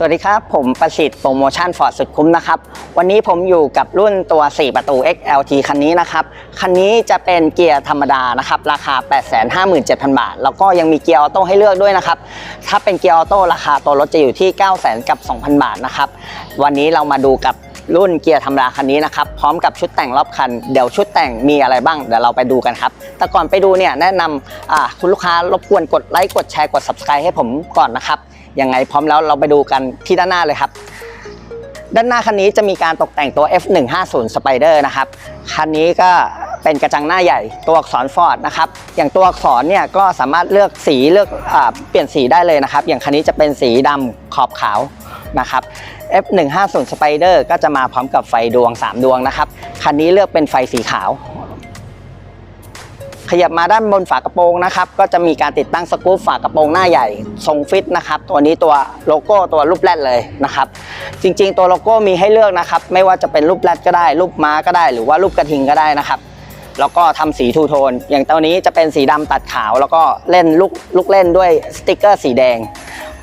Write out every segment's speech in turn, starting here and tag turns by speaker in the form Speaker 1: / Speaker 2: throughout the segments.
Speaker 1: สวัสดีครับ ผมประสิทธิ์โปรโมชั่นฟอร์ดสุดคุ้มนะครับ วันนี้ผมอยู่กับรุ่นตัว 4 ประตู XLT คันนี้นะครับ คันนี้จะเป็นเกียร์ธรรมดานะครับ ราคา 857,000 บาท แล้วก็ยังมีเกียร์ออโต้ให้เลือกด้วยนะครับ ถ้าเป็นเกียร์ออโต้ราคาตัวรถจะอยู่ที่900,000กับ2,000 บาทนะครับ วันนี้เรามาดูกับรุ่นเกียร์ธรรมดาคันนี้นะครับ พร้อมกับชุดแต่งรอบคัน เดี๋ยวชุดแต่งมีอะไรบ้าง เดี๋ยวเราไปดูกันครับ แต่ก่อนไปดูเนี่ยแนะนำคุณลูกค้ารบกวนกดไลค์กดแชร์กด subscribe ให้ผมก่อนนะครับยังไงพร้อมแล้วเราไปดูกันที่ด้านหน้าเลยครับ ด้านหน้าคันนี้จะมีการตกแต่งตัว F150 Spider นะครับคันนี้ก็เป็นกระจังหน้าใหญ่ตัวอักษรฟอร์ดนะครับอย่างตัวอักษรเนี่ยก็สามารถเลือกสีเลือกอเปลี่ยนสีได้เลยนะครับ อย่างคันนี้จะเป็นสีดำขอบขาวนะครับ F150 Spider ก็จะมาพร้อมกับไฟดวง 3 ดวงนะครับ คันนี้เลือกเป็นไฟสีขาว ขยับมาด้านบนฝากระโปรงนะครับก็จะมีการติดตั้งสกรูปฝากระโปรงหน้าใหญ่ทรงฟิตนะครับตัวนี้ตัวโลโก้ตัวรูปแรดเลยนะครับจริงๆ ตัวโลโก้มีให้เลือกนะครับไม่ว่าจะเป็นรูปแรดก็ได้ รูปม้าก็ได้ หรือว่ารูปกระทิงก็ได้นะครับแล้วก็ทำสีทูโทน อย่างตัวนี้จะเป็นสีดำตัดขาว แล้วก็เล่นลูกลูกเล่นด้วยสติกเกอร์สีแดง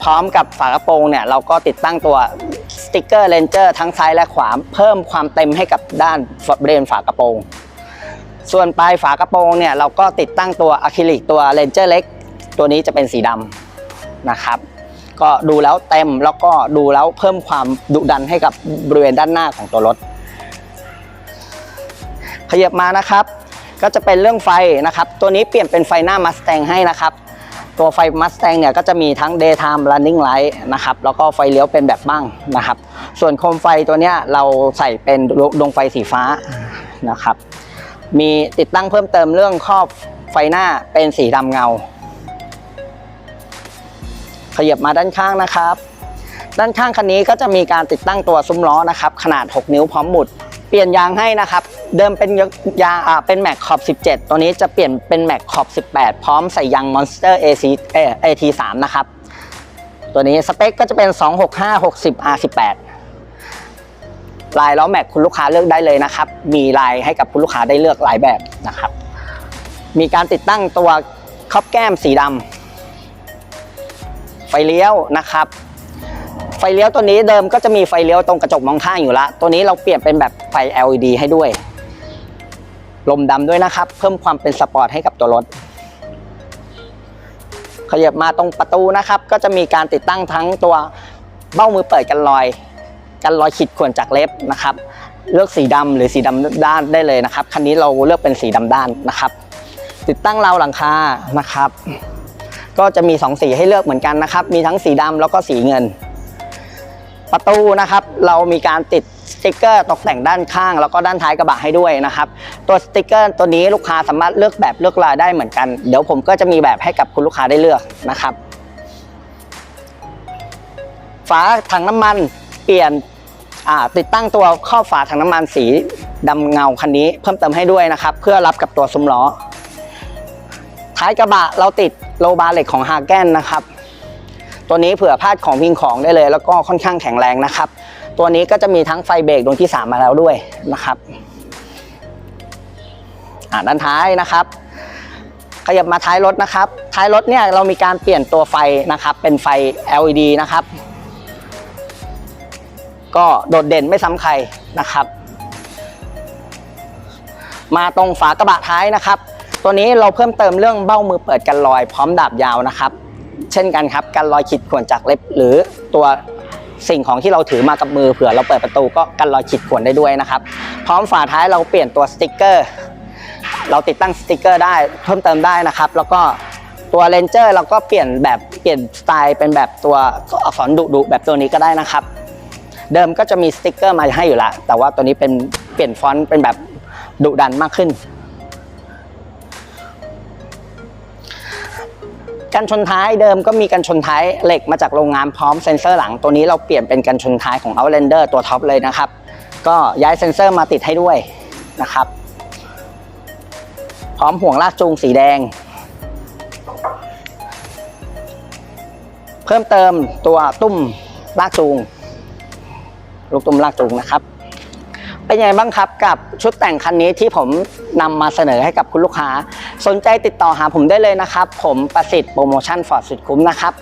Speaker 1: พร้อมกับฝากระโปรงเนี่ยเราก็ติดตั้งตัวสติกเกอร์เลนเจอร์ทั้งซ้ายและขวาเพิ่มความเต็มให้กับด้านเบรนฝากระโปรง ส่วนปลายฝากระโปรงเนี่ยเราก็ติดตั้งตัวอะคริลิกตัวเลนเจอร์เล็กตัวนี้จะเป็นสีดำนะครับ ก็ดูแล้วเต็มแล้วก็ดูแล้วเพิ่มความดุดันให้กับบริเวณด้านหน้าของตัวรถ ขยับมานะครับ ก็จะเป็นเรื่องไฟนะครับ ตัวนี้เปลี่ยนเป็นไฟหน้า Mustang ให้นะครับ ตัวไฟ Mustang เนี่ยก็จะมีทั้ง daytime running light นะครับแล้วก็ไฟเลี้ยวเป็นแบบบ้างนะครับ ส่วนโคมไฟตัวเนี้ยเราใส่เป็นดวงไฟสีฟ้านะครับ มีติดตั้งเพิ่มเติมเรื่องครอบไฟหน้าเป็นสีดำเงา ขยับมาด้านข้างนะครับ ด้านข้างคันนี้ก็จะมีการติดตั้งตัวซุ้มล้อนะครับ ขนาด 6 นิ้วพร้อมหมุด เปลี่ยนยางให้นะครับ เดิมเป็นยางอ่าเป็นแม็กขอบ 17 ตัวนี้จะเปลี่ยนเป็นแม็กขอบ 18 พร้อมใส่ยาง Monster AC เอ่อ AT3 นะครับ ตัวนี้สเปคก็จะเป็น 265 60 R18 ลายล้อแม็กคุณลูกค้าเลือกได้เลยนะครับ มีลายให้กับคุณลูกค้าได้เลือกหลายแบบนะครับ มีการติดตั้งตัวครอบแก้มสีดำไฟเลี้ยวนะครับไฟเลี้ยวตัวนี้เดิมก็จะมีไฟเลี้ยวตรงกระจกมองข้างอยู่ละตัวนี้เราเปลี่ยนเป็นแบบไฟ LED ให้ด้วย ลมดำด้วยนะครับ เพิ่มความเป็นสปอร์ตให้กับตัวรถ ขยับมาตรงประตูนะครับ ก็จะมีการติดตั้งทั้งตัวเบ้ามือเปิดกันรอย กันรอยขีดข่วนจากเล็บนะครับ เลือกสีดำหรือสีดำด้านได้เลยนะครับ คันนี้เราเลือกเป็นสีดำด้านนะครับ ติดตั้งราวหลังคานะครับ ก็จะมี 2 สีให้เลือกเหมือนกันนะครับ มีทั้งสีดำแล้วก็สีเงิน ประตูนะครับ เรามีการติดสติกเกอร์ตกแต่งด้านข้าง แล้วก็ด้านท้ายกระบะให้ด้วยนะครับ ตัวสติกเกอร์ตัวนี้ลูกค้าสามารถเลือกแบบเลือกลายได้เหมือนกัน เดี๋ยวผมก็จะมีแบบให้กับคุณลูกค้าได้เลือกนะครับฝาถังน้ำมันเปลี่ยน ติดตั้งตัวข้อบฝาถังน้ำมันสีดำเงาคันนี้เพิ่มเติมให้ด้วยนะครับ เพื่อรับกับตัวซุ้มล้อ ท้ายกระบะเราติดโลบาร์เหล็กของฮาแกนนะครับ ตัวนี้เผื่อพลาดของพิงของได้เลย แล้วก็ค่อนข้างแข็งแรงนะครับ ตัวนี้ก็จะมีทั้งไฟเบรกดวงที่ 3 มาแล้วด้วยนะครับด้านท้ายนะครับขยับมาท้ายรถนะครับ ท้ายรถเนี่ยเรามีการเปลี่ยนตัวไฟนะครับ เป็นไฟ LED นะครับ ก็โดดเด่นไม่ซ้ำใครนะครับ มาตรงฝากระบะท้ายนะครับ ตัวนี้เราเพิ่มเติมเรื่องเบ้ามือเปิดกันรอยพร้อมดาบยาวนะครับ เช่นกันครับกันรอยขีดข่วนจากเล็บ หรือตัวสิ่งของที่เราถือมากับมือเผื่อเราเปิดประตูก็กันรอยขีดข่วนได้ด้วยนะครับ พร้อมฝาท้ายเราเปลี่ยนตัวสติกเกอร์ เราติดตั้งสติกเกอร์ได้เพิ่มเติมได้นะครับ แล้วก็ตัวเลนเจอร์เราก็เปลี่ยนแบบเปลี่ยนสไตล์เป็นแบบตัวอักษรดุดุแบบตัวนี้ก็ได้นะครับ เดิมก็จะมีสติกเกอร์มาให้อยู่แล้วแต่ว่าตัวนี้เป็นเปลี่ยนฟอนต์เป็นแบบดุดันมากขึ้น กันชนท้ายเดิมก็มีกันชนท้ายเหล็กมาจากโรงงานพร้อมเซ็นเซอร์หลังตัวนี้เราเปลี่ยนเป็นกันชนท้ายของ Outlander ตัวท็อปเลยนะครับ ก็ย้ายเซ็นเซอร์มาติดให้ด้วยนะครับ พร้อมห่วงลากจูงสีแดงเพิ่มเติมตัวตุ้มลากจูง ลูกตุ้มลากจูงนะครับ เป็นยังไงบ้างครับกับชุดแต่งคันนี้ที่ผม นำมาเสนอให้กับคุณลูกค้า สนใจติดต่อหาผมได้เลยนะครับ ผมประสิทธิ์โปรโมชั่นฟอร์ดสุดคุ้มนะครับ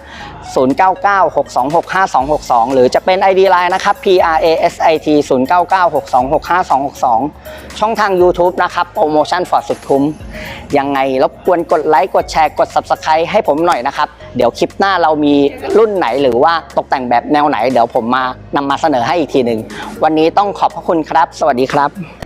Speaker 1: 0996265262 หรือจะเป็น ID Line นะครับ PRASIT 0996265262 ช่องทาง YouTube นะครับโปรโมชั่นฟอร์ดสุดคุ้ม ยังไงรบกวนกดไลค์กดแชร์กด Subscribe ให้ผมหน่อยนะครับ เดี๋ยวคลิปหน้าเรามีรุ่นไหนหรือว่าตกแต่งแบบแนวไหน เดี๋ยวผมมานำมาเสนอให้อีกทีหนึ่งวันนี้ต้องขอบพระคุณครับ สวัสดีครับ